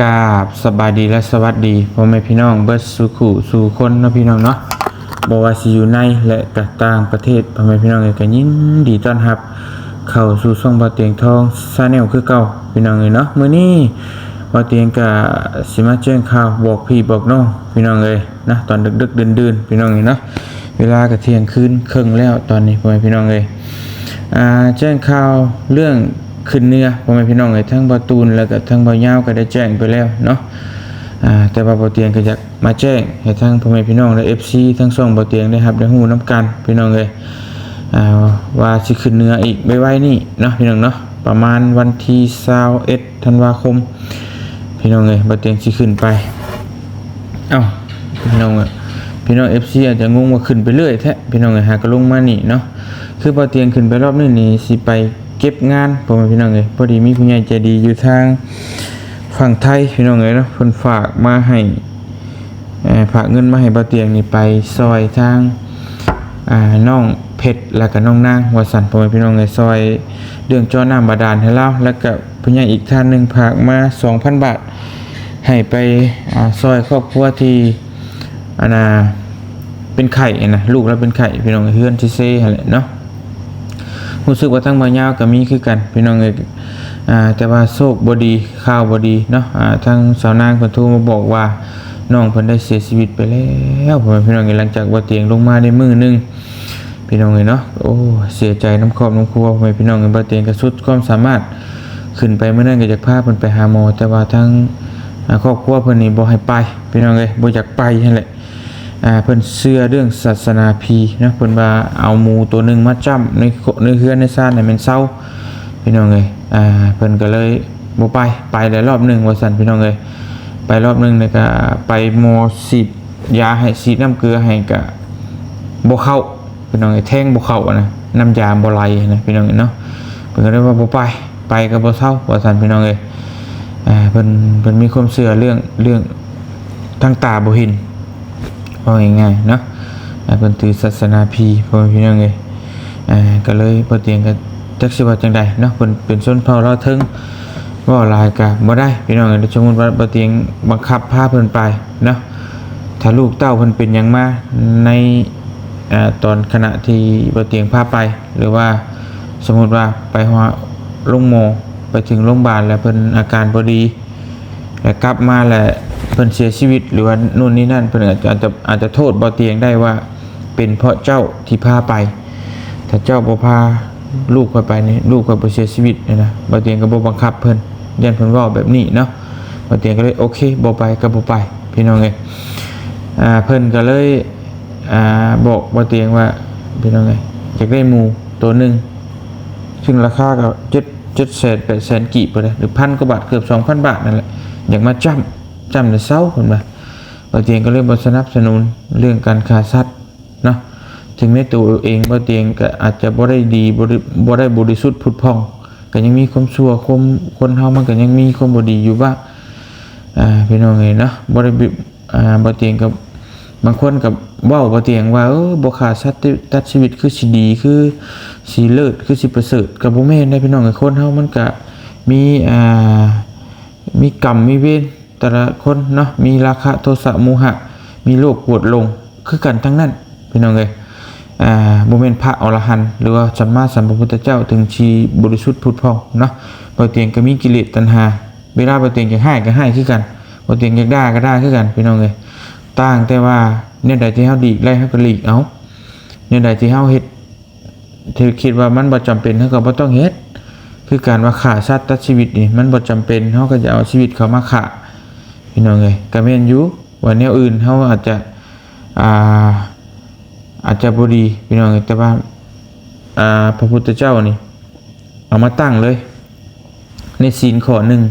กาบสบายดีและสวัสดีพ่อแม่พี่น้องเบิร์ดสู่ขู่สู่คนเนาะพี่น้องเนาะบ่ว่าสิอยู่ในและกต่างประเทศพ่อแม่พี่น้องเอ้ยก็ยินดีต้อนรับ เข้าสู่ช่องบ่เตียงทองชาแนลคือเก่าพี่น้องเอ้ยเนาะมื้อนี้บ่เตียงก็สิมาแจ้งข่าวบอกพี่บอกน้องพี่น้องเอ้ยนะตอนดึกๆดื่นๆพี่น้องเอ้ยเนาะเวลาก็เที่ยงคืนครึ่งแล้วตอนนี้พ่อแม่พี่น้องเอ้ยอ่าแจ้งข่าวเรื่อง ขึ้นเนื้อพ่อแม่พี่น้องเอ้ยทั้งบอตูนแล้วก็ทั้งบอยาก็ได้แจ้งไปแล้วเนาะแต่ว่าบอเตียงก็อยากมาแจ้งให้ทั้งพ่อแม่พี่น้องและ FC ทั้งสองบอเตียงได้รับได้ฮู้นํกันพี่น้องเอ้ยว่าสิขึ้นเนื้ออีกไม่ไหวนี่เนาะพี่น้องเนาะประมาณวันที่21ธันวาคม พี่น้องเอ้ยบอเตียงสิขึ้นไปเอ้าพี่น้องอะพี่น้องเอฟซีอาจจะงงว่าขึ้นไปเรื่อยแท้พี่น้องอะหากระลงมานี่เนาะคือพอเตียงขึ้นไปรอบนี้นี่สิไป เก็บงานผมว่าพี่น้องเลยพอดีมีผู้ใหญ่ใจดีอยู่ทางฝั่งไทยพี่น้องเลยเนาะเพิ่นฝากมาให้ฝากเงินมาให้บ่เตียงนี่ไปซอยทางอ่าน้องเพชรแล้วก็น้องนางวสันผมว่าพี่น้องเลยซอยเรื่องจ้อน้ำบาดาลให้เราแล้วก็ผู้ใหญ่อีกท่านหนึ่งฝากมา2,000บาทให้ไปอซอยครอบครัวที่อันน่ะเป็นไข่นะลูกแล้วเป็นไข่พี่น้องเฮือนที่เซ่เนาะ รู้สึกว่าทั้งบางยาวก็มีคือกันพี่น้องเอยอ่าแต่ว่าโชคบดีข่าวบดีเนาะอ่าทางสาวนางเพิ่นโทรมาบอกว่าน้องเพิ่นได้เสียชีวิตไปแล้วพ่อแม่พี่น้องเอยหลังจากว่าเตียงลงมาได้มื้อหนึงพี่น้องเอยเนาะโอ้เสียใจน้ำครอบน้ำครัวพ่อแม่พี่น้องเอยบ่เตียงก็สุดความสามารถขึ้นไปเมื่อนั้นก็อยากพาเพิ่นไปหาหมอแต่ว่าทางครอบครัวเพิ่นนี่บ่ให้ไปพี่น้องเอ้ยบ่อยากไปนั่นแหละ อ่าเพิ่นเชื่อเรื่องศาสนาพีนะเพิ่นว่าเอาหมูตัวหนึ่งมาจ้ำในโคในเฮือนในซ่านให้มันเศร้าพี่น้องเอ้ยอ่าเพิ่นก็เลยบ่ไปไปได้รอบหนึ่งว่าซั่นพี่น้องเอ้ยไปรอบหนึ่งแล้วก็ไปหมอฉีดยาให้ฉีน้ำเกลือให้ก็บ่เข้าพี่น้องเอ้ยแทงบ่เข้านะน้ำยาบ่ไหลนะพี่น้องเอ้ยเนาะเพิ่นก็เลยว่าบ่ไปไปก็บ่เศร้าว่าซั่นพี่น้องเอ้ยอ่าเพิ่นเพิ่นมีความเชื่อเรื่องเรื่องทางตาบ่เห็น ว่าง่ายๆเนาะเพิ่นถือศาสนาพีพ่อพี่น้องเอ้ยอ่าก็เลยบ่เตียงก็จักสิว่าจังใดเนาะเพิ่นเป็นชนเผ่าเราถึงว่าลายก็บ่ได้พี่น้องเอ้ยสมมุติว่าบ่เตียงบังคับพาเพิ่นไปเนาะถ้าลูกเต้าเพิ่นเป็นหยังมาในอ่าตอนขณะที่บ่เตียงพาไป หรือว่าสมมุติว่าไปฮอดโรงหมอไปถึงโรงพยาบาลแล้วเพิ่นอาการพอดีแล้วกลับมาแล้ว เพิ่นเสียชีวิตหรือว่านู่นนี่นั่นเพิ่นอาจจะอาจจะอาจจะโทษบ่เตียงได้ว่า เป็นเพราะเจ้าที่พาไป ถ้าเจ้าบ่พาลูกไปไปนี่ลูกก็บ่เสียชีวิตนี่นะบ่เตียงก็บ่บังคับเพิ่นยันเพิ่นเว้าแบบนี้เนาะบ่เตียงก็เลยโอเคบ่ไปก็บ่ไป พี่น้องเอ้ยอ่าเพิ่นก็เลยอ่าบอกบ่เตียงว่าพี่น้องเอ้ยอยากได้หมูตัวหนึงซึ่งราคาก็เจ็ดเจ็ดแสนแปดแสนกี่ไปเลยหรือพันกว่าบาทเกือบสองพันบาทนั่นแหละอยากมาจ้ำ จำในเศร้าคนมาบาเตียงก็เริ่มสนับสนุนเรื่องการขาสัตว์เนาะถึงในตัวเองบาเตียงก็อาจจะบ่ได้ดีบ่ได้บ่ได้บริสุทธิ์ผุดพองก็ยังมีความชั่วความคนเฮามันก็ยังมีความบ่ดีอยู่บ้างอ่าพี่น้องเอ้ยเนาะบ่ได้อ่าบาเตียงกับบางคนกับเว้าบ่เตียงว่าเออบ่ขาดสัตว์ตัดชีวิตคือสิดีคือสิเลิศคือสิประเสริฐก็บ่แม่นได้พี่น้องเอ้ยคนเฮามันก็มีอ่ามีกรรมมีเวร แต่ละคนเนาะมีราคะโทสะโมหะ มีโรคปวดลงคือกันทั้งนั้นพี่น้องเอ้ยอ่าบ่แม่นพระอรหันต์หรือว่าสัมมาสัมพุทธเจ้าถึงชีบริสุทธิ์ผุดพองเนาะบ่เตียงก็มีกิเลสตัณหาเวลาบ่เตียงอยากให้ก็ให้คือกันบ่เตียงอยากได่าก็ได่าคือกันพี่น้องเอ้ยต่างแต่ว่าเนี่ยใดที่เฮาดีไล่เฮาก็หลีกเอาเนี่ยใดที่เฮาเฮ็ดที่คิดว่ามันบ่จำเป็นเฮาก็บ่ต้องเฮ็ดคือการว่าฆ่าสัตว์ตัดชีวิตนี่มันบ่จำเป็นเฮาก็จะเอาชีวิตเขามาฆ่า พี่น้องเอ้ยก็แม่นอยู่ว่าแนวอื่นเฮาอาจจะอ่าอาจจะบดีพี่น้องเอ้ยแต่ว่าอ่าพระพุทธเจ้านี่เอามาตั้งเลย ในศีลข้อหนึ่ง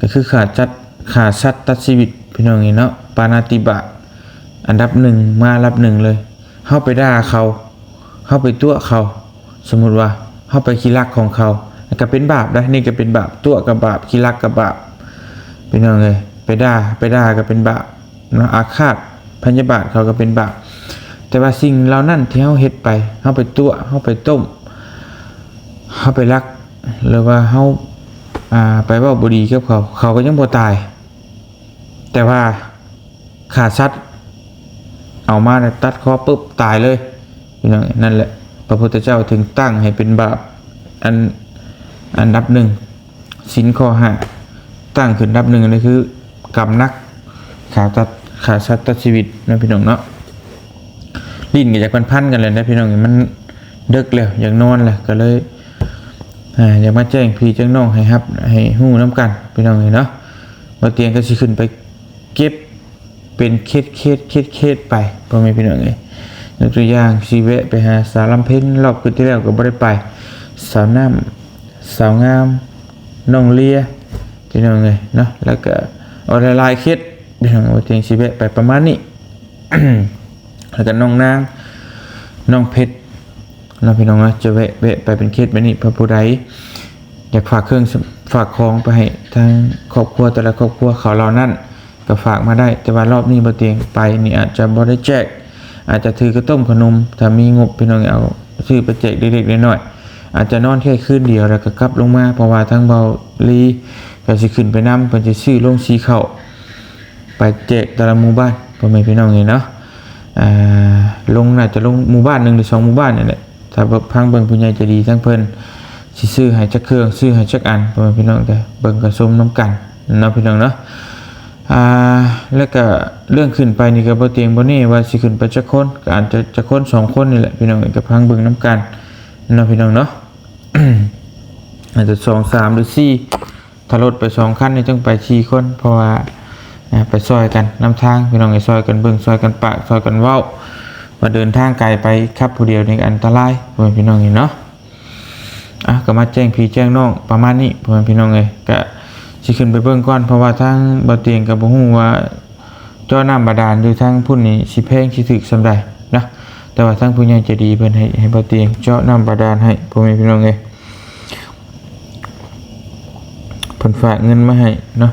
ก็คือขาดจัดขาดสัตว์ตัดชีวิตพี่น้องนี่เนาะปานาติบาอันดับหนึ่งมาอันดับหนึ่งเลยเข้าไปด่าเขาเข้าไปตัวเขา สมมุติว่าเข้าไปขีรักของเขาก็เป็นบาปนะนี่ก็เป็นบาปตัวกับบาปขีรักกับบาปพี่น้องเลย ไปด่าไปด่าก็เป็นบาปเนาะอาฆาตพยาบาทเขาก็เป็นบาปแต่ว่าสิ่งเหล่านั้นที่เขาเฮ็ดไปเขาไปตัวเขาไปต้มเขาไปรัก หรือว่าเขาอ่าไปเว่าบดีกับเขา เขาก็ยังบ่ตาย แต่ว่าขาดสัตว์เอามาตัดคอปุ๊บตายเลยพี่น้องนั่นแหละพระพุทธเจ้าถึงตั้งให้เป็นบาปอันอันดับหนึ่งสินข้อห้าตั้งขึ้นอันดับหนึ่งเลยคือ กรรมนักขาตัดขาสัตว์ตัดชีวิตนะพี่น้องเนาะลิ้นก็อยากพันกันเลยนะพี่น้องมันเดึกแล้วอยากนอนแหละก็เลยอ่าอยากมาแจ้งพี่แจ้งน้องให้ครับ ให้หู้น้ำกันพี่น้องเลยเนาะมาเตียงก็สิขึ้นไปเก็บเป็นเคสเคสเคสเคสไปพ่อแม่พี่น้องเลยยกตัวอย่างชีเวะไปหาสาวลำเพ็ญรอบคืนที่แล้วก็บ่ได้ไป สาวน้ำสาวงามน้องเลียพี่น้องเลยเนาะแล้วก็ เอาหลายๆเคสพี่น้องมาเตียงชีเวะไปประมาณนี้แล้วก็น้องนางน้องเพชรเราพี่น้องนะจะแวะแวะไปเป็นเคสแบบนี้พระผู้ใดอยากฝากเครื่องฝากของไปให้ทางครอบครัวแต่ละครอบครัวเขาเรานั่นก็ฝากมาได้แต่ว่ารอบนี้บ่เตียงไปนี่อาจจะบ่ได้แจก อาจจะถือกระต้มขนมถ้ามีงบพี่น้องเอาซื้อไปแจกเด็กๆน้อยๆอาจจะนอนแค่คืนเดียวแล้วก็กลับลงมาเพราะว่าทั้งเบาลี ก็สิขึ้นไปนำเพิ่นจะซื้อลงสีเข้าไปแจกแต่ละหมู่บ้านพ่อแม่พี่น้องนี่เนาะอ่าลงน่าจะลงหมู่บ้านหนึ่งหรือสองหมู่บ้านนี่แหละถ้าพังเบิ่งผู้ใหญ่จะดีทั้งเพิ่นสิซื้อให้จักเครื่องซื้อให้จักอันพ่อแม่พี่น้องก็เบิ่งกระสมน้ำกันเนาะพี่น้องเนาะอ่าแล้วก็เรื่องขึ้นไปนี่ก็บ่เตียงบ่นี่ว่าสิขึ้นไปจักคนก็อาจจะจักคนสองคนนี่แหละพี่น้องก็พังเบิ่งน้ำกันเนาะพี่น้องเนาะอาจจะสองสามหรือสี่ ถ้ารถไปสองคันนี่ต้องไปสี่คน เพราะว่าไปซอยกันนำทางพี่น้องไอ้ซอยกันเบิ่งซอยกันปะซอยกันเว้ามาเดินทางไกลไปขับผู้เดียวนี่อันตรายพ่อแม่พี่น้องนี่เนาะอะก็มาแจ้งพี่แจ้งน้องประมาณนี้พ่อแม่พี่น้องเลยก็สิขึ้นไปเบิ่งก่อนเพราะว่าทางบ่เตียงกับบ่ฮู้ว่าเจ้าน้ำบาดาลอยู่ทางพุ่นนี่สิแพงสิถึกสำใดนะแต่ว่าทางผู้ใหญ่จะดีเพิ่นให้ให้บ่เตียงเจาะน้ำบาดาลให้พ่อแม่พี่น้องเลย เพิ่นฝากเงินมาให้เนาะ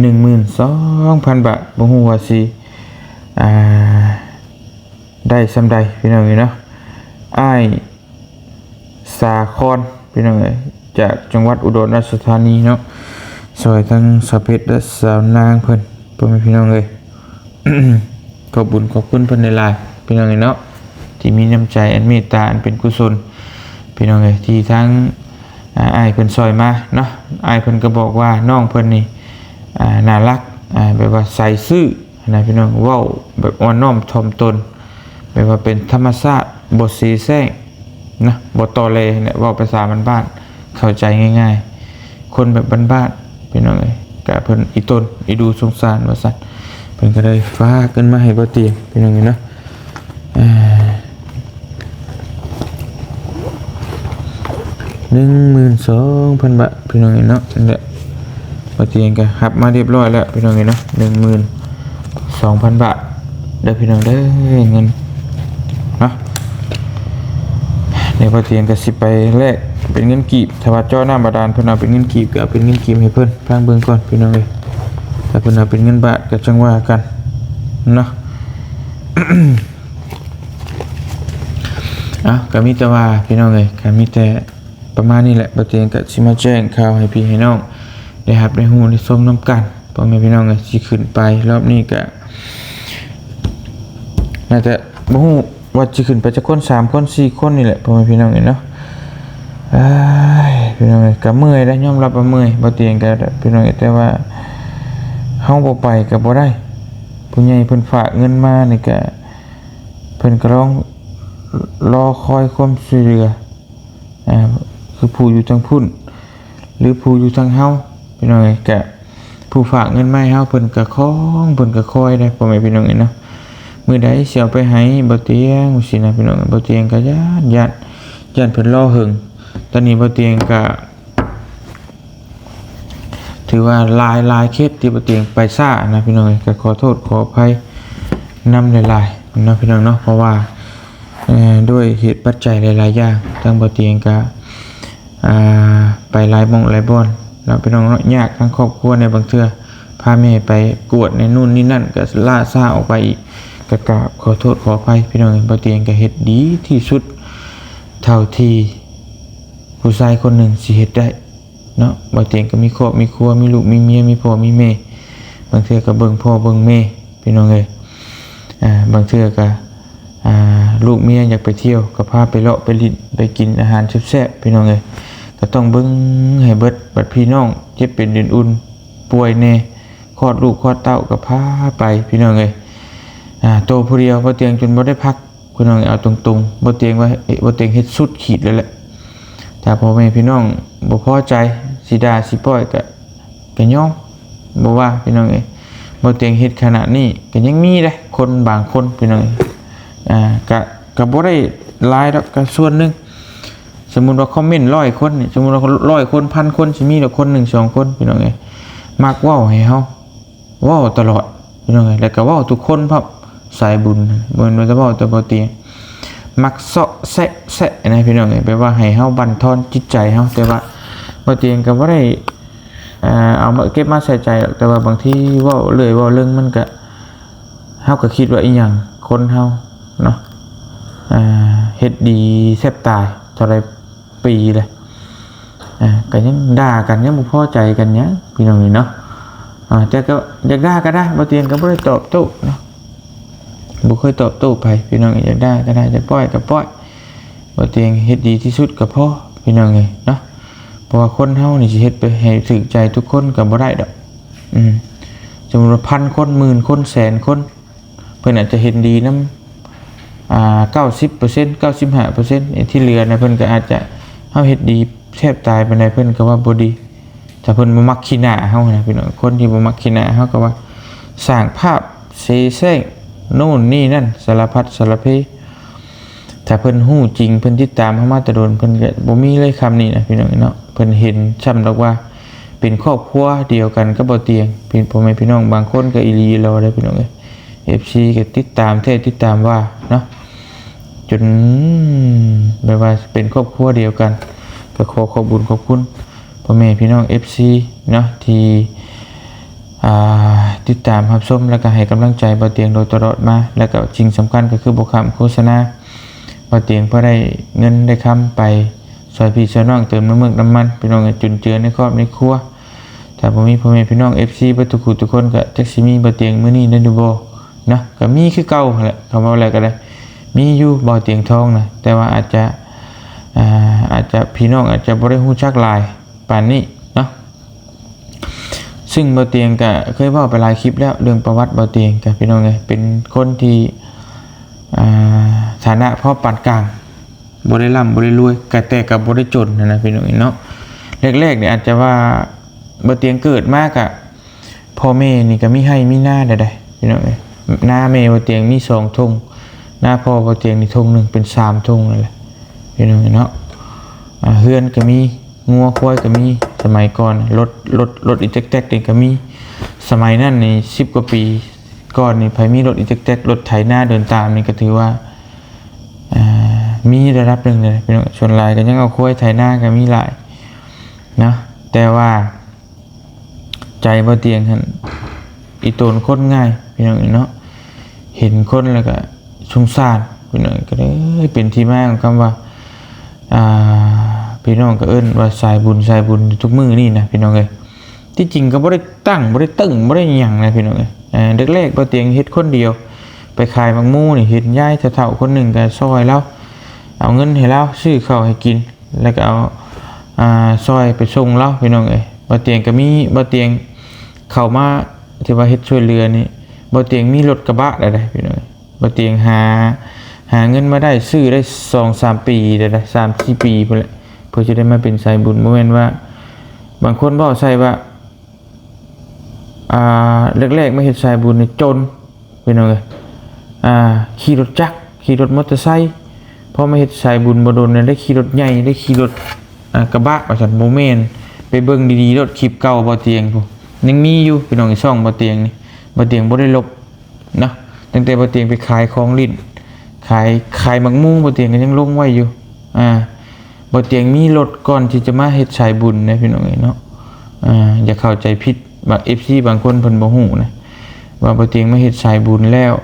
หนึ่งหมื่นสองพันบาทบ่ฮู้ว่าสิอ่าได้สำใดพี่น้องเอ้ยเนาะอ้ายสาคอนพี่น้องเอ้ยจากจังหวัดอุดรธานีเนาะซอยทั้งสาวเพชรและสาวนางเพิ่นพ่อแม่พี่น้องเอ้ยขอบบุญขอบคุณเพิ่นในลายๆพี่น้องเอ้ยเนาะที่มีน้ำใจอันเมตตาอันเป็นกุศลพี่น้องเอ้ยที่ทั้ง อาอ้ายเพิ่นซอยมาเนาะอ้ายเพิ่นก็บอกว่าน้องเพิ่นนี่อ่าน่ารักอ่าแบบว่าใส่ซื่อนะพี่น้องเว้าแบบอ่อนน้อมถ่อมตนแบบว่าเป็นธรรมชาติบ่สีแซงนะบ่ตอเลเนี่ยเว้าภาษาบ้านๆเข้าใจง่าย ๆ คนแบบบ้านๆพี่น้องเอ้ยก็เพิ่นอีตนอีดูสงสารว่าซั่นเพิ่นก็เลยฝากเงินมาให้บ่เตียงพี่น้องเอ้ยเนาะอ่า หนึ่งหมื่นสองพันบาทพี่น้องเห็นเนาะนั่นแหละปเตียงกันครับมาเรียบร้อยแล้วพี่น้องเห็นเนาะหนึ่งหมื่นสองพันบาทเด้อพี่น้องเด้อเงินเนาะในปเตียงก็สิไปแลกเป็นเงินกีบถ้าว่าเจ้าหน้าบาดาลเพิ่นเอาเป็นเงินกีบก็เป็นเงินกีบให้เพิ่อนฟังเบิ่งก่อนพี่น้องเลยถ้าเพิ่นเอาเป็นเงินบาทก็จังว่ากันเนาะอะก็มีแต่ว่าพี่น้องเลยก็มีแต่ ประมาณนี้แหละประเตียงก็สิมาแจ้งข่าวให้พี่ให้น้องได้รับได้ฮู้ได้ชมน้ำกันพ่อแม่พี่น้องเลยสิขึ้นไปรอบนี้ก็น่าจะบ่ฮู้ว่าสิขึ้นไปจักคนสามคนสี่คนนี่แหละพ่อแม่พี่น้องเลยเนาะอ้ยพี่น้องเลยก็เมื่อยได้วยอมรับว่าเมื่อยบ่เตียงก็พี่น้องเอ้ยแต่ว่าเฮาบ่ไปก็บ่ได้ผู้ใหญ่เพิ่นฝากเงินมานี่ก็เพิ่นก็ร้องรอคอยความช่วยเหลืออ่า คือผู้อยู่ทางพุ่น หรือผู้อยู่ทางเฮาพี่น้องเอ้ยกะผู้ฝากเงินไมาให้เฮาเพิ่นก็คองเพิ่นก็คอยได้พ่อแม่พี่น้องเอ้ยเนาะมื้อใดเสิเอาไปให้บ่เตียงสินะพี่น้องบ่เตียงก็ญาติญาติญาติเพิ่นรอหึงตอนนี้บ่เตียงก็ถือว่าลายลายเคสที่บ่เตียงไปซ่านะพี่น้องก็ขอโทษขออภัยนำหลายๆนะพี่น้องเนาะเพราะว่าเอ่อด้วยเหตุปัจจัยหลายๆอย่างทั้งบ่เตียงก็ อ่าไปหลายมองหลายบอนแล้วพี่น้องนาะยากทั้งครอบครัวในบางเทื่อพาแม่ไปกวดในนู่นนี่นั่นก็ล่าซ่าออกไปอีกก็กราบขอโทษขออภัยพี่น้องบ่เตียงก็เฮ็ดดีที่สุดเท่าที่ผู้ชายคนหนึ่งสิเฮ็ดได้เนาะบ่เตียงก็มีครอบมีครัวมีลูกมีเมียมีพ่อมีแม่บางเทื่อก็เบิ่งพ่อเบิ่งแม่พี่น้องเอ้ยอ่าบางเทื่อก็อ่า ลูกเมียอยากไปเที่ยวก็พาไปเลาะไปลิ้นไปกินอาหารแซ่บๆพี่น้องเอ้ยก็ต้องเบิ่งให้เบิดบัดพี่น้องเจ็บเป็นเดือนอุ่นป่วยแน่คลอดลูกคลอดเต้าก็พาไปพี่น้องเอ้ยอ่าโตผู้เดียวบ่เตียงจนบ่ได้พักพี่น้องเอ้ยเอาตรงๆบ่เตียงว่าบ่เตียงเฮ็ดสุดขีดเลยแหละถ้าพ่อแม่พี่น้องบ่พอใจสิด่าสิป่อยก็ก็ยอมบ่ว่าพี่น้องเอ้ยบ่เตียงเฮ็ดขนาดนี้ก็ยังมีเด้คนบางคนพี่น้องเอ้ย อ่าก็ก็บ่ได้หลายดอกก็ส่วนหนึ่งสมมุติว่าคอมเมนต์100คนนี่สมมุติว่า100คนพันคนสิมีแต่คนหนึ่งสองคนพี่น้องเอ้ยมักว้าให้เฮาว้าตลอดพี่น้องเอ้ยแล้วก็ว้าทุกคนครับสายบุญบ่แม่นว่าจะเว้าแต่บ่เตีมักเซาะแซะแซะนะพี่น้องเอ้ยแปลว่าให้เฮาบั่นทอนจิตใจเฮาแต่ว่าบ่ตีก็บ่ได้เอามาเก็บมาใส่ใจแต่ว่าบางทีเว้าเรื่อยว้าเรื่องมันก็เฮาก็คิดว่าอีหยังคนเฮา เนาะเฮ็ดดีแทบตายเท่าไรปีเลยอ่าก็ยังด่ากันยังบ่พอใจกันหยังพี่น้องนี่เนาะอ่าแต่ก็อยากด่าก็ได้บ่เตียงก็บ่ได้ตอบโต้เนาะบุเคยตอบโต้ไปพี่น้องอยากได้ก็ได้จะปล่อยก็ปล่อยบ่เตียงเฮ็ดดีที่สุดก็พอพี่น้องเอ้ยเนาะเพราะว่าคนเฮานี่สิเฮ็ดไปให้ถึกใจทุกคนก็บ่ได้ดอกอืมสมมุติว่าพันคนหมื่นคนแสนคน เพิ่อนอาจจะเห็นดีนํ อ่า90% 95%ที่เหลือนะเพิ่นก็อาจจะเฮาเฮ็ดดีแทบตายไปานเพิ่นก็ว่าบ่ดีถ้าเพิ่นบ่มักขี้หน้าเฮานะพี่น้องคนที่บ่มักขี้หน้าเฮาก็ว่าสร้างภาพเสแสร้งโน่นนี่นั่นสารพัดสารเพถ้าเพิ่นฮู้จริงเพิ่นติดตามเฮามาตะโดนเพิ่นก็บ่มีเลยคำนี้นะพี่น้องเนาะเพิ่นเห็นช้ำดอกว่าเป็นครอบครัวเดียวกันก็บ่เตียงเป็นพ่อแม่พี่น้องบางคนก็อีหลีรอได้พี่น้องเอ้ย FC ก็ติดตามแท้ติดตามว่าเนาะ จนแบบว่าเป็นครอบครัวเดียวกันก็ขอขอบคุญขอบคุณพ่อแม่พี่น้อง FC เนาะที่อ่าติดตามรับชมแล้วก็ให้กำลังใจบ่เตียงโดยตลอดมา แล้วก็จริงสำคัญก็คือบ่คำโฆษณาบ่เตียงเพื่อได้เงินได้คำไปซอยพี่ซอยน้องเติมน้ำมันน้ำมันพี่น้องจุนเจือในครอบในครัวถ้าบ่มีพ่อแม่พี่น้อง FC เบ่ทุกคู่ทุกคนก็จักสิมีบ่เตียงมื้อนี้ได้ดูบ่เนาะก็มีคือเก่าแหละคำว่าอะไรก็ได้ มีอยู่บ่เตียงทองนะแต่ว่าอาจจะอาอาจจะพี่น้องอาจจะบ่ได้ฮู้จักลายป่านนี้เนาะซึ่งเบาเตียงก็เคยว่าไปหลายคลิปแล้วเรื่องประวัติเบาเตียงกับพี่น้องไงเป็นคนที่ฐานะพ่อปานกลางบริร่ำบริรวยกแต่กับบริจนนะนะพี่น้องเนาะแรกๆเนี่ยอาจจะว่าเบาเตียงเกิดมากอะพ่อแม่นี่ก็มีให้มีหน้าใดๆพี่น้องไงหน้าแม่เบาเตียงมีสองทง หน้าพ่อเบาเตียงนี่ทงหนึ่งเป็นสามทงนั่นแหละพี่น้องเนาะเฮือนก็มีงัวควายก็มีสมัยก่อนรถรถรถอีแท็กๆนี่ก็มีสมัยนั้นในสิบกว่าปีก่อนนี่ไผมีรถอีแท็กๆรถไถหน้าเดินตามนี่ก็ถือว่ามีระดับหนึ่งเลยพี่น้องชนลายก็ยังเอาควายไถหน้าก็มีหลายเนาะแต่ว่าใจบ่เตียงหันอีโตนคนง่ายพี่น้องเนาะเห็นคนแล้วก็ สงสารพี่น้องก็เลยเป็นที่มาของคำว่าอ่าพี่น้องก็เอิ้นว่าสายบุญสายบุญทุกมือนี่นะพี่น้องเอ้ยที่จริงก็บ่ได้ตั้งบ่ได้ตึงบ่ได้หยังนะพี่น้องเอ้ยอ่าแรกๆบ่เตียงเฮ็ดคนเดียว ไปขายบางหมูนี่เห็นยายเฒ่าๆคนหนึ่งก็ซอยแล้วเอาเงินให้เราซื้อข้าวให้กิน แล้วก็เอาอ่าซอยไปส่งเราพี่น้องเอ้ยบ่เตียงก็มีบ่เตียงเข้ามาที่ว่าเฮ็ดช่วยเหลือนี่บ่เตียงมีรถกระบะได้ๆพี่น้องเอ้ย บ่เตียงหา หาเงินมาได้ซื้อได้สองสามปีได้ได้สามสี่ปีไปและเพื่อจะได้มาเป็นสายบุญโมเมนว่า บางคนบอกใช่ว่าอ่าแรกๆไม่เห็นสายบุญนี่จนเป็นไงอ่าขี่รถจักรขี่รถมอเตอร์ไซค์พอมาเห็นสายบุญบดนเนี่ยได้ขี่รถใหญ่ได้ขี่รถอ่ากระบะประชันโมเมนไปเบิ่งดีๆรถคลิปเก่าบ่เตียงพูยังมีอยู่พี่น้องไอ้ช่องบ่เตียงนี่บ่เตียงบ่ได้ลบเนาะ ตั้งแต่บ่เตียงไปขายของลิ้นขายขายมังมุ้งบนเตียงก็ยังลงไว้อยู่อ่าบนเตียงมีรถก่อนที่จะมาเฮ็ดสายบุญนะพี่น้องเนาะอ่าอย่าเข้าใจผิดบาง FC บางคนเพิ่นบ่ฮู้นะว่าบ่เตียงมาเฮ็ดสายบุญแล้ว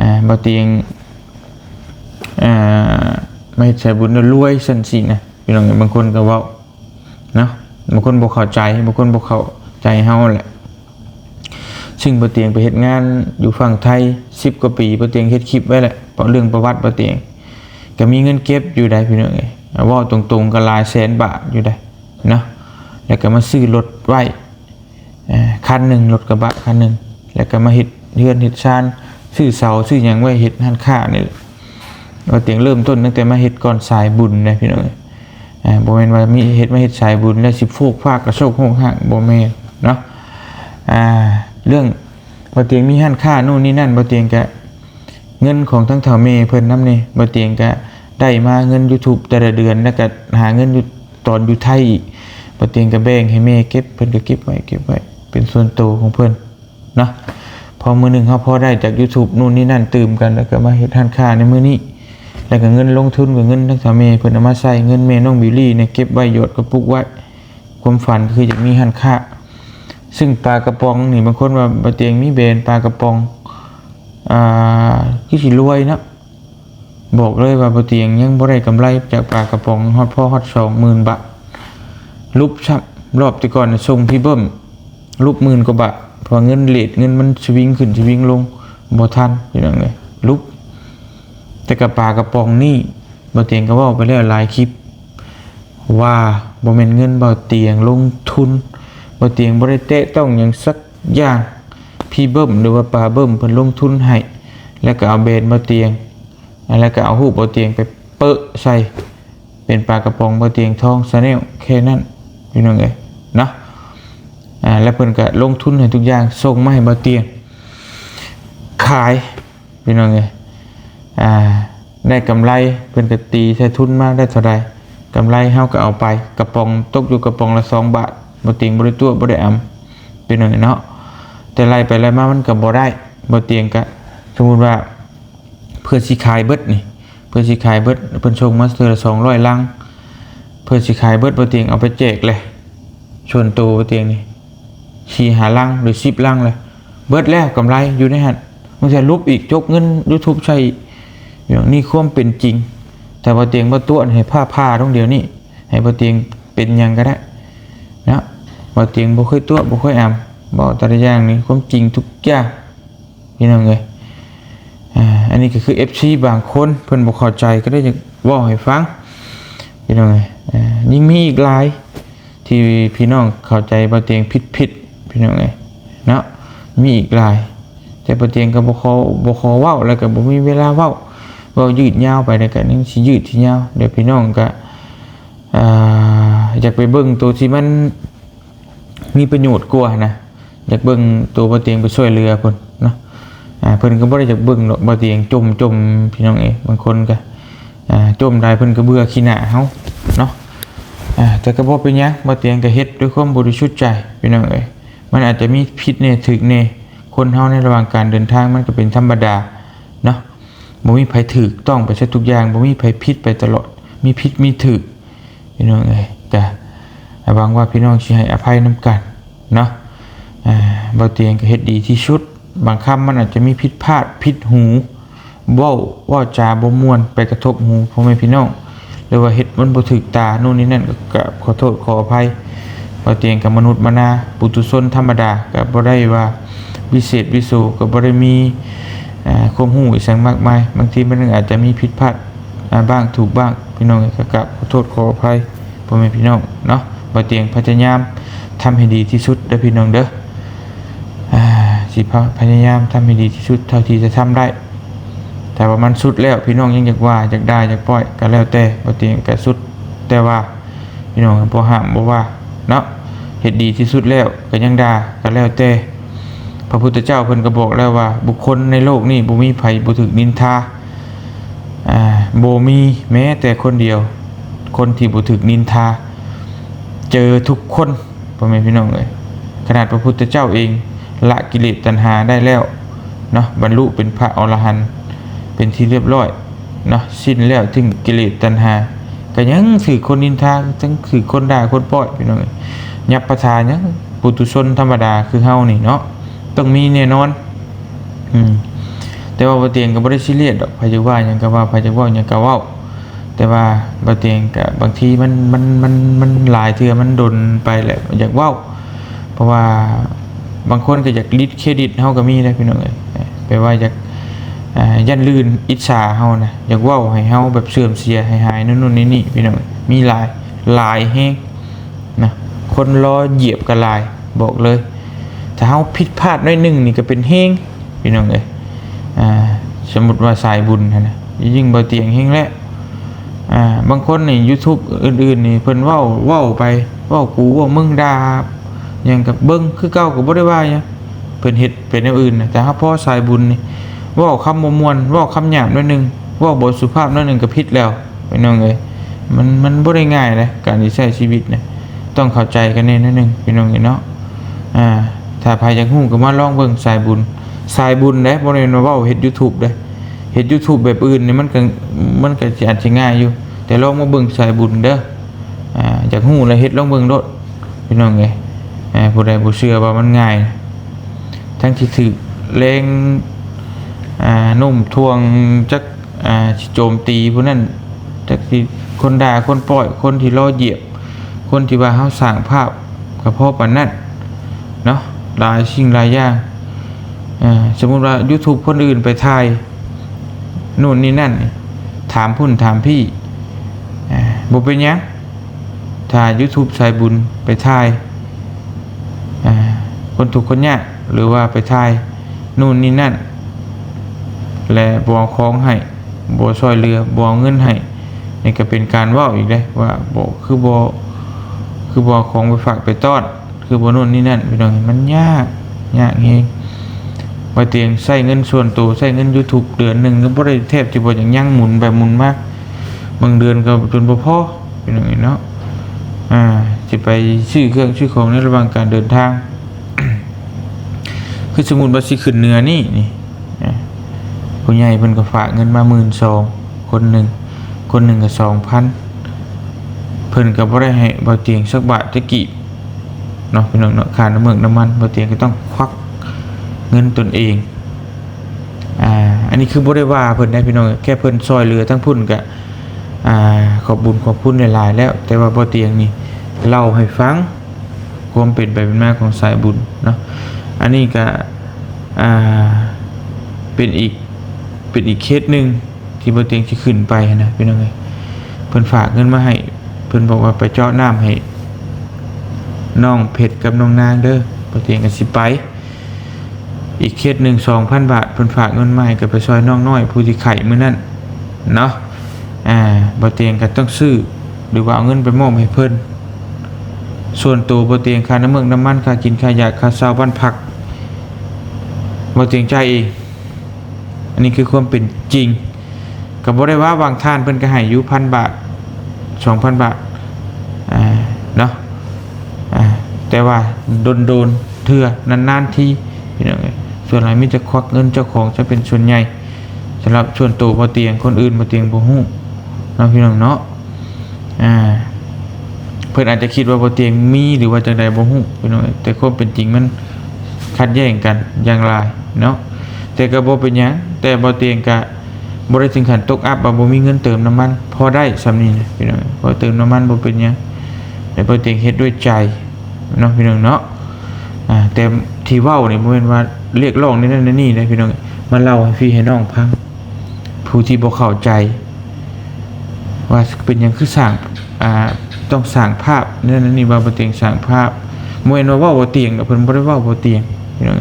อ่าบ่เตียงอ่ามาเฮ็ดสายบุญแล้วรวยซั่นสินะพี่น้องเอ้ยบางคนก็เว้าเนาะบางคนบ่เข้าใจบางคนบ่เข้าใจเฮาแหละ ซึ่งบ่เตียงไปเฮ็ดงานอยู่ฝั่งไทย10กว่าปีบ่เตียงเฮ็ดคลิปไว้แหละเรื่องประวัติบ่เตียงก็มีเงินเก็บอยู่ได้พี่น้องเอ้ยเอาเว่าตรงๆก็หลายแสนบาทอยู่ได้เนาะแล้วก็มาซื้อรถไว้คันหนึ่งรถกระบะคันหนึ่งแล้วก็มาเฮ็ดเฮือนเฮ็ดชานซื้อเสาซื้อหยังไว้เฮ็ดหันค่านี่ว่าเตียงเริ่มต้นตั้งแต่มาเฮ็ดก่อนสายบุญนะพี่น้องอ่าบ่แม่นว่ามีเฮ็ดมาเฮ็ดสายบุญแล้วสิฟูกฟากกระโชกโหกหักบ่แม่นเนาะอ่า เรื่องว่เตียงมีหันค่านู่นนี่นั่นบ่เตียงก็เงินของทั้งเถาเมเพิ่นน้ำนี่บ่เตียงก็ได้มาเงิน YouTube แต่ละเดือนแล้วก็หาเงินอยู่ตอนอยู่ไทยอีกบ่เตียงก็แบ่งให้แม่เก็บเพิ่นก็เก็บไว้เก็บไว้เป็นส่วนตัวของเพิ่นเนาะพอมื้อหนึงเฮาพอได้จาก YouTube นู่นนี่นั่นตื่มกันแล้วก็มาเฮ็ดทานค้าในมื้อนี้แล้วก็เงินลงทุนกับเงินทั้งเถาเมเพิ่นเอามาใช้เงินแม่น้องบิลลี่เนี่ยเก็บไว้หยอดกระปุกไว้ความฝันคืออยากมีหันค่า ซึ่งปลากระป๋องนี่บางคนว่าบ่เตียงมีเบนปลากระป๋องอ่าที่สิรวยนะบอกเลยว่าบ่เตียงยังบ่ได้กำไรจากปลากระป๋องฮอดพ่อฮอดสองหมื่นบาทรูปชับรอบที่ก่อนน่ะส่งพี่เบิ้มรูปหมื่นกว่าบาทเพอเงินเลทเงินมันสวิงขึ้นสวิงลงบ่ทันอยู่นั่นเลยรูปแต่กับปลากระป๋องนี่บ่เตียงก็ว้าไปแล้วหลายคลิปว่าบ่แม่นเงินบ่เตียงลงทุน บ่เตียงบ่ได้แตะต้องหยังสักอย่างพี่เบิ้มหรือว่าปลาเบิ้มเพิ่นลงทุนให้แล้วก็เอาเบนมาเตียงแล้วก็เอาหูบมาเตียงไปเปะใส่เป็นปลากระป๋องมาเตียงทองซาแนลแค่นั้นพี่น้องเอ้ยเนาะอ่าแล้วเพิ่นก็ลงทุนให้ทุกอย่างส่งมาให้มาเตียง ขายพี่น้องเอ้ยอ่าได้กำไรเพิ่นก็ตีใช้ทุนมากได้เท่าใดกำไรเฮาก็เอาไปกระป๋องตกอยู่กระป๋องละสองบาท บ่เตียงบ่ได้ตัวบ่ได้อำพี่น้องเอ้ยเนาะแต่ไล่ไปไล่มามันก็บ่ได้บ่เตียงกะสมมุติว่าเพื่อสิขายเบิดนี่เพื่อสิขายเบิดเพิ่นส่งมาเทื่อละ200ลังเพื่อสิขายเบิดบ่เตียงเอาไปแจกเลยส่วนตัวบ่เตียงนี่สี่หาลังหรือ10ลังเลยเบิดแล้วกำไรอยู่ในหั่นมันจะลุบอีกจกเงิน YouTube ใช้อย่างนี้ความเป็นจริง แต่บ่เตียงบ่ตัวให้ผ้าผ้าตรงเดียวนี้ให้บ่เตียงเป็นหยังก็ได้ บ่เตียงบ่เคยตัวบ่เคยอำบ่แต่ละอย่างนี่ความจริงทุกอย่างพี่น้องเอ้ยอ่าอันนี้ก็คือ FC บางคนเพิ่นบ่เข้าใจก็ได้จะเว้าให้ฟังพี่น้องเอ้ยอ่ายิ่งมีอีกหลายที่พี่น้องเข้าใจบ่เตียงผิดๆพี่น้องเอ้ยเนาะมีอีกหลายแต่บ่เตียงก็บ่ขอบ่ขอเว้าแล้วก็บ่มีเวลาเว้าเว้ายืดยาวไปแล้วก็นี่สิยืดสิยาวเดี๋ยวพี่น้องก็อ่าอยากไปเบิ่งตัวที่มัน มีประโยชน์กว่านะอยากเบิ่งตัวบ่เตียงไปช่วยเรือเพิ่นเนาะอ่าเพิ่นก็บ่ได้อยากเบิ่งหรอกบ่เตียงจมจมพี่น้องเอ้บางคนก็อ่าจมได้เพิ่นก็เบื่อขี้หน้าเฮาเนาะอ่าแต่ก็บ่เป็นหยังบ่เตียงก็เฮ็ดด้วยความบริสุทธิ์ใจพี่น้องเอ้มันอาจจะมีผิดแน่ถึกแน่คนเฮาในระหว่างการเดินทางมันก็เป็นธรรมดาเนาะบ่มีไผถูกต้องไปซะทุกอย่างบ่มีไผผิดไปตลอด มีผิดมีถูกพี่น้องเอ้ยแต่ หวังว่าพี่น้องสิให้อภัยน้ำกันเนาะอ่าบ่เตียงก็เฮ็ดดีที่สุด บางคำมันอาจจะมีผิดพลาดผิดหูเว้าว่าจาบ่มวนไปกระทบหูพ่อแม่พี่น้องหรือว่าเฮ็ดมันบ่ถูกตาโน่นนี่นั่นก็ขอโทษขออภัยบ่เตียงกับมนุษย์มนาปุถุชนธรรมดาก็บ่ได้ว่าวิเศษวิโสก็บ่ได้มีอ่าความรู้อีสังมากมายบางทีมันอาจจะมีผิดพลาดบ้างถูกบ้างพี่น้องก็กราบขอโทษขออภัยพ่อแม่พี่น้องเนาะ บ่เตียงพยายามทำให้ดีที่สุดเด้อพี่น้องเด้ออ่าสิพยายามทำให้ดีที่สุดเท่าที่จะทำได้ แต่ว่ามันสุดแล้วพี่น้องยังอยากว่าอยากได้อยากปล่อยก็แล้วแต่บ่เตียงก็สุด แต่ว่าพี่น้องบ่ห้ามบ่ว่าเนาะเฮ็ดดีที่สุดแล้วก็ยังด่าก็แล้วแต่พระพุทธเจ้าเพิ่นก็บอกแล้วว่า บุคคลในโลกนี้บ่มีไผบ่ถูกนินทาอ่าบ่มีแม้แต่คนเดียว คนที่บุถึกนินทา เจอทุกคนพ่อแม่พี่น้องเลยขนาดพระพุทธเจ้าเอง ละกิเลสตัณหาได้แล้วเนาะบรรลุเป็นพระอรหันต์เป็นที่เรียบร้อยเนาะสิ้นแล้วถึงกิเลสตัณหาก็ยังถือคนนินทาทั้งถือคนด่าคนป้อยพี่น้องเอ้ยยับประทานยังปุตุชนธรรมดาคือเฮานี่เนาะต้องมีแน่นอน อืมแต่ว่าบ่เตียงก็บ่ได้ซีเรียสดอกไผจะว่ายังก็ว่าไผจะเว้ายังก็เว้า แต่ว่าบางเตียงกับบางทีมันมันมันมันหลายเทือมันดนไปแหละอยากว้าวเพราะว่าบางคนก็อยากลิดเครดิตเฮาก็มีนะพี่น้องเอ้ยเอ่อแปลว่าอยากยันลื่นอิจฉาเฮานะอยากว้าวให้เฮาแบบเสื่อมเสียให้หายนู่นนู่นนี่นี่พี่น้องมีหลายหลายแฮงนะคนรอเหยียบก็หลายบอกเลยถ้าเฮาผิดพลาดน้อยหนึงนี่ก็เป็นเฮงพี่น้องเอ้ยอ่าสมมุติว่าสายบุญนะยิ่งบ่เตียงเฮงแล้ว อ่าบางคนใน YouTube อื่นๆนี่เพิ่นเว้าเว้าไปเว้ากูว่ามึงด่าหยังกับเบิ่งคือเก่าก็บ่ได้ว่าหยังเพิ่นเฮ็ดเป็นแนวอื่นนะแต่ถ้าพ่อสายบุญนี่เว้าคำบ่ม่วนเว้าคำหยาบหนิดนึงเว้าบ่สุภาพหนิดนึงก็ผิดแล้วพี่น้องเอ้ยมันมันบ่ได้ง่ายนะการที่ใช้ชีวิตเนะต้องเข้าใจกันแน่นิดนึงพี่น้องเอ้ยเนาะอ่าถ้าใครอยากฮู้ก็มาลองเบิ่งสายบุญ สายบุญเด้บ่ได้มาเว้าเฮ็ด YouTube เด้ เห็น YouTube แบบอื่นนี่มันก็มันก็อาจจะง่ายอยู่ แต่ลองมาเบิ่งสายบุญเด้ออ่าอยากฮู้แล้วเฮ็ดลองเบิ่งโลดพี่น้องไงอ่าผู้ใดบ่เชื่อว่ามันง่าย ทั้งที่ถือแรงอ่านุ่มทวงจักอ่าโจมตีผู้นั้นจักสิคนด่าคนปล่อยคนที่ล้อเหยียบ คนที่ว่าเฮาสร้างภาพก็เพราะปานนั้นเนาะหลายสิ่งหลายอย่างอ่าสมมุติว่า YouTube คนอื่นไปถ่าย นู่นนี่นั่น ถามพุ่นถามพี่บ่เป็นยังถ้า YouTube สายบุญไปถ่ายคนถูกคนยากหรือว่าไปถ่ายนู่นนี่นั่น และบ่เอาของให้บ่ช่วยเหลือบ่เอเงินให้นี่ก็เป็นการว้าอีกเลยว่าบ่คือบ่คือบ่เอของไปฝากไปตอนคือบ่นู่นนี่นั่นพี่น้องมันยากยากเอง ว่าเตียงใช้เงินส่วนตัวใช้เงิน YouTube เดือนหนึ่งก็บ่ได้แทบจะบ่อย่างยั่งหมุนแบบหมุนมากบางเดือนก็จนบ่พอเป็นอย่างนี้เนาะอ่าสิไปซื้อเครื่องซื้อของในระหว่างการเดินทาง คือสมมุติว่าสิขึ้นเหนือนี่นี่อ่าผู้ใหญ่เพิ่นก็ฝากเงินมา12,000คนหนึ่งคนหนึ่งก็2,000เพิ่นก็บ่ได้ให้บ่เตียงสักบาทตะกี้เนาะพี่น้องเนาะค่าน้ำเมือกน้ำมันบ่เตียงก็ต้องควัก เงินตนเองอ่าอันนี้คือบ่ได้ว่าเพิ่นได้พี่น้องแค่เพิ่นซอยเหลือทั้งพุ่นก็อ่าขอบบุญขอบคุณหลายๆแล้ว แต่ว่าบ่เตียงนี่เล่าให้ฟังความเป็นไปเป็นมาของสายบุญเนาะอันนี้ก็อ่าเป็นอีกเป็นอีกเคสหนึ่งที่บ่เตียงสิขึ้นไปนะพี่น้องเอ้ยเพิ่นฝากเงินมาให้เพิ่นบอกว่าไปเจาะน้ำให้น้องเพชรกับน้องนางเด้อบ่เตียงก็สิไป อีกเคสหนึ่งสองพันบาทเพิ่นฝากเงินมาให้กับไปซอยน้องน้อยผู้ที่ไข่มื้อนั้นเนาะอ่าบ่เตียงก็ต้องซื้อหรือว่าเอาเงินไปมอบให้เพิ่นส่วนตัวบ่เตียงค่าน้ำเมืองน้ำมันค่ากินค่ายาค่าเช่าบ้านพักบ่เตียงใจเองอันนี้คือความเป็นจริงก็บ่ได้ว่าบางท่านเพิ่นก็ให้อยู่พันบาทสองพันบาทอ่าเนาะอ่าแต่ว่าโดนโดนเถื่อนานๆที่ ส่วนอะไรมิจะควักเงินเจ้าของจะเป็นส่วนใหญ่สำหรับส่วนตัวบ่เตียงคนอื่นบ่เตียงบ่ฮู้เนาพี่น้องเนาะอ่าเพิ่อนอาจจะคิดว่าบ่เตียงมีหรือว่าจังใดบ่ฮู้พี่น้องเอ้ยแต่ความเป็นจริงมันขัดแย้งกันอย่างไรเนาะแต่ก็บ่เป็นหยังแต่บ่เตียงก็บ่ได้ถึงขั้นตกอับว่าบ่มีเงินเติมน้ำมัน พอได้สำนี้นะพี่น้องเอ้ยพอเติมน้ำมันบ่เป็นหยังแต่บ่เตียงเฮ็ดด้วยใจเนาะพี่น้องเนาะอ่าแต่ที่เว้านี่บ่แม่นว่า เรียกร้องนี่นั่นนี่นะพี่น้องมาเล่าให้พี่ให้น้องฟังผู้ที่บ่เข้าใจ ว่าเป็นยังคือสร้างอ่าต้องสร้างภาพนั่นนนนี่ว่าบ่เตียงสร้างภาพบ่แม่นว่าว้าบ่เตียงเพิ่นบ่ได้ว้าบ่เตียงพี่น้อง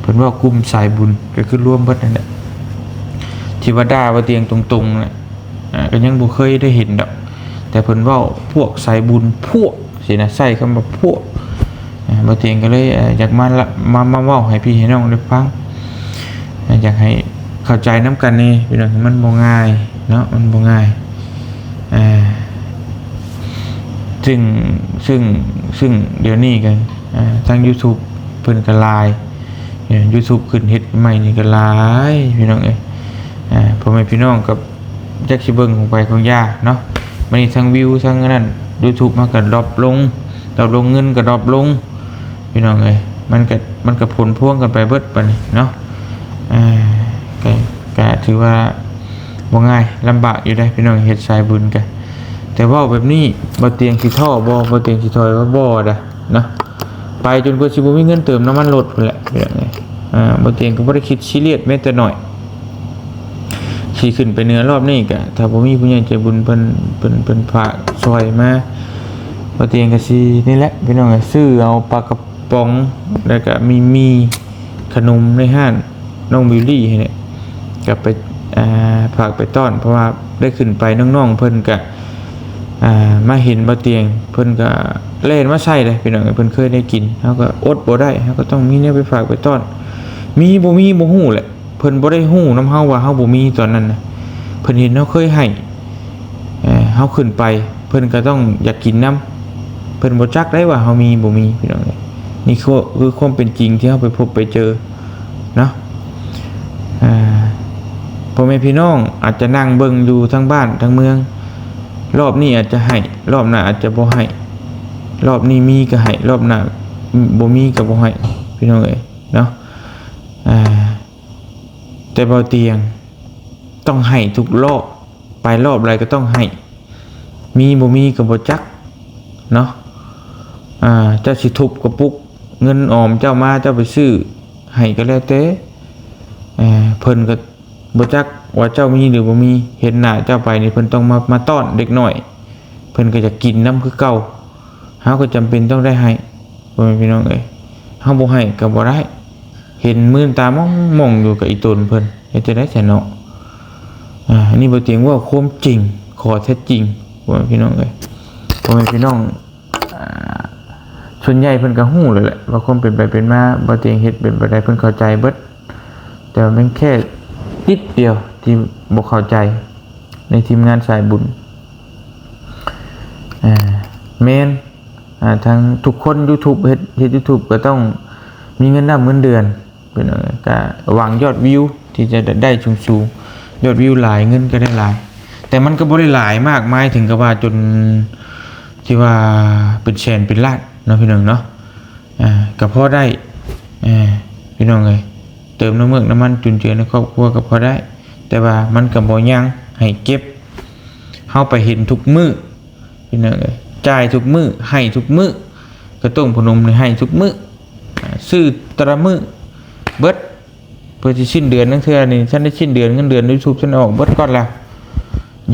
เพิ่นว้ากลุ่มสายบุญก็คือร่วมเบิดนั่นแหละที่ว่าด่าบ่เตียงตรงๆน่ะอ่าก็ยังบ่เคยได้เห็นดอกแต่เพิ่นเว้าพวกสายบุญพวกสินะใส่คำว่าพวก บ่เตียงก็เลยอยากมาละมามาเว้าให้พี่ให้น้องได้ฟังอยากให้เข้าใจนํกันนี่พี่น้องมันบ่ง่ายเนาะมันบ่ง่ายอ่าซึ่งซึ่งซึ่งเดี๋ยวนี้กันทาง YouTube เพิ่นก็ลายย YouTube ขึ้นเฮ็ดใหม่นี่ก็หลายพี่น้องเอ้ยอ่าพ่อแม่พี่น้องกับจักสิเบิ่งของไปของยาเนาะมันนี่ทั้งวิวทั้งอันนั้นยูทูบมันก็ดรอปลงดรอปลงเงินก็ดรอปลง พี่น้องเอ้ยมันก็มันก็ผลพ่วงกันไปเบิดปเนาะอ่าก็ก็ถือว่าบ่ง่ายลำบากอยู่ได้พี่น้องเฮ็ดสายบุญกันแต่ว่าแบบนี้บ่เตียงสิท่อบ่บ่เตียงสิถอยว่าบ่ดะเนาะไปจนกว่าสิบ่มีเงินเติมน้ำมันรถพุ่นแหละพี่น้องเอ้ยอ่าบ่เตียงก็บ่ได้คิดซีเรียสแม้แต่น้อยสิขึ้นไปเหนือรอบนี้ก็ถ้าบ่มีผู้ใหญ่ใจบุญเพิ่นเพิ่นเพิ่นฝากซอยมาบ่เตียงก็สินี่แหละพี่น้องเอ้ยซื้อเอาปลากระ ป๋อง แล้วก็มีมีขนมในห้างน้องบิวลี่ให้เนี่ยกับไปฝากไปต้อน เพราะว่าได้ขึ้นไปน้องๆเพิ่นก็อ่ามาเห็นบ่เตียง เพิ่นก็เล่นมาใส่เลยพี่น้องเพิ่นเคยได้กินเฮาก็อดบ่ได้เฮาก็ต้องมีแนวไปฝากไปต้อน มีบ่มีบ่ฮู้แหละเพิ่นบ่ได้ฮู้นํเฮาว่าเฮาบ่มีตอนนั้นนะเพิ่นเห็นเฮาเคยให้เฮาขึ้นไป เพิ่นก็ต้องอยากกินน้ำเพิ่นบ่จักได้ว่าเฮามีบ่มีพี่น้องเอ้ย นี่คือคือความเป็นจริงที่เฮาไปพบไปเจอเนาะพ่อแม่พี่น้องอาจจะนั่งเบิ่งอยู่ทั้งบ้านทั้งเมือง รอบนี้อาจจะให้ รอบหน้าอาจจะบ่ให้รอบนี้มีก็ให้รอบหน้าบ่มีก็บ่ให้พี่น้องเอ้ยเนาะแต่บ่เตียงต้องให้ทุกรอบไปรอบอะไรก็ต้องให้ มีบ่มีก็บ่จักเนาะอ่าเจ้าสิทุบกระปุก เงินออมเจ้ามาเจ้าไปซื้อให้ก็แล้วแต่เพิ่นก็บ่จักว่าเจ้ามีหรือบ่มีเห็นหน้าเจ้าไปนี่เพิ่นต้องมามาต้อนเด็กหน้อย เพิ่นก็จะกินน้ำคือเก่าเฮาก็จำเป็นต้องได้ให้พ่แม่พี่น้องเอ้ยเฮาบ่ให้ก็บ่ได้เห็นมื่นตามองมองอยู่กับอีตนเพิ่นเฮ็ดจะได้แต่เนาะอ่าอันนี้บ่เตียงว่าความจริงขอแท้จริงพ่แม่พี่น้องเอ้ยพ่อแม่พี่น้องอ่า ส่วนใหญ่เพิ่นก็ฮู้เลยแหละว่าความเป็นไปเป็นมาบ่เตียงเฮ็ดเป็นไปได้เพิ่นเข้าใจเบิดแต่ว่ามันแค่นิดเดียวที่บ่เข้าใจในทีมงานสายบุญอ่าเมนอ่าทางทุกคน YouTube เฮ็ดเฮ็ด YouTube ก็ต้องมีเงินดำเงินเดือนเป็นก็หวังยอดวิวที่จะได้สูงๆยอดวิวหลายเงินก็ได้หลาย แต่มันก็บ่ได้หลายมากมายถึงกับว่าจนที่ว่าเป็นแสนเป็นล้าน เนาะพี่น้องเนาะอ่าก็พอได้อ่าพี่น้องเอ้ยเติมน้ำเมือกน้ำมันจุนเจือในครอบครัวก็พอได้ แต่ว่ามันก็บ่ยังให้เก็บเฮาไปเห็นทุกมือพี่น้องเอ้ยจ่ายทุกมือให้ทุกมือก็ต้งพนมนี่ให้ทุกมือซื้อตละมือเบิดเพื่อสิสิ้นเดือนนั่นเทื่อนี่ฉันได้สิ้นเดือนเงินเดือน YouTube ฉันออกเบิดก่อนแล้ว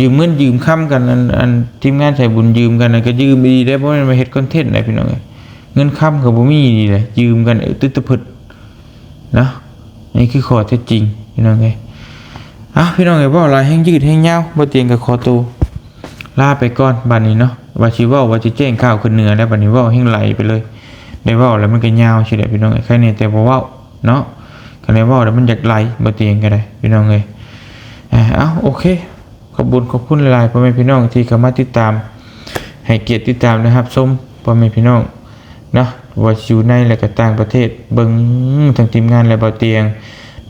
ยืมเงินยืมค้ำกันอันอันทีมงานใส่บุญยืมกันนะก็ยืมดีได้เพราะมันมาเฮ็ดคอนเทนต์ได้พี่น้องเอ้ยเงินค้ำก็บ่มีดีเลยยืมกันเออตึ๊ดตะพึดนะนี่คือข้อเท็จจริงพี่น้องเอ้ยอะพี่น้องเอ้ยเว่าอะไรแห้งยืดแห้งยาวบ่เตียงกับคอตูลาไปก่อนบัดนี้เนาะว่าสิเว้าว่าสิแจ้งข่าวขึ้นเหนือแล้วบัดนี้เว้าแห้งไหลไปเลยได้เว้าแล้วมันก็ยาวสิได้พี่น้องเอ้ยแค่นี้แต่บ่เว้าเนาะก็ได้เว้าแล้วมันอยากไหลบ่เตียงก็ได้พี่น้องเอ้ยอะเอาโอเค ขอบคุญขอบคุณหลายๆพ่อแม่พี่น้องที่เข้ามาติดตาม ให้เกียรติติดตามนะครับชมพ่อแม่พี่น้องนะว่าอยู่ในและก็ต่างประเทศเบิงทางทีมงานและเบาเตียง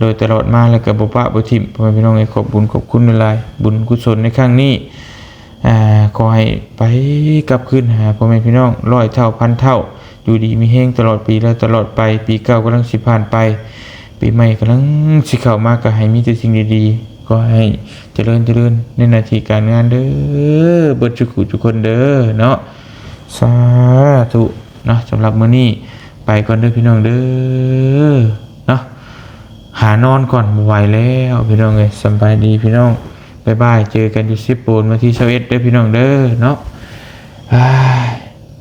โดยตลอดมาแล้วก็บ่ปะบ่ทิมพ่อแม่พี่น้องให้ขอบบุญขอบคุณหลายบุญกุศลในครั้งนี้อ่าขอให้ไปกลับคืนหาพ่อแม่พี่น้องร้อยเท่าพันเท่า อยู่ดีมีแห้งตลอดปีและตลอดไป ปีเก่ากำลังสิผ่านไป ปีใหม่กำลังสิเข้ามาก็ให้มีแต่สิ่งดีๆ ก็ให้เจริญเจริญในนาทีการงานเด้อเบิดจุกุทุกคนเด้อเนาะสาธุเนาะสำหรับมื้อนี้ไปก่อนเด้อพี่น้องเด้อเนาะหานอนก่อนบ่ไหวแล้วพี่น้องเอ้ยสบายดีพี่น้องบ๊ายบายเจอกันที่ซิปโนวันที่21เด้อพี่น้องเด้อเนาะ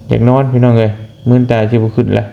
อยากนอนพี่น้องเอ้ยมื้อตาสิบ่ขึ้นแล้ว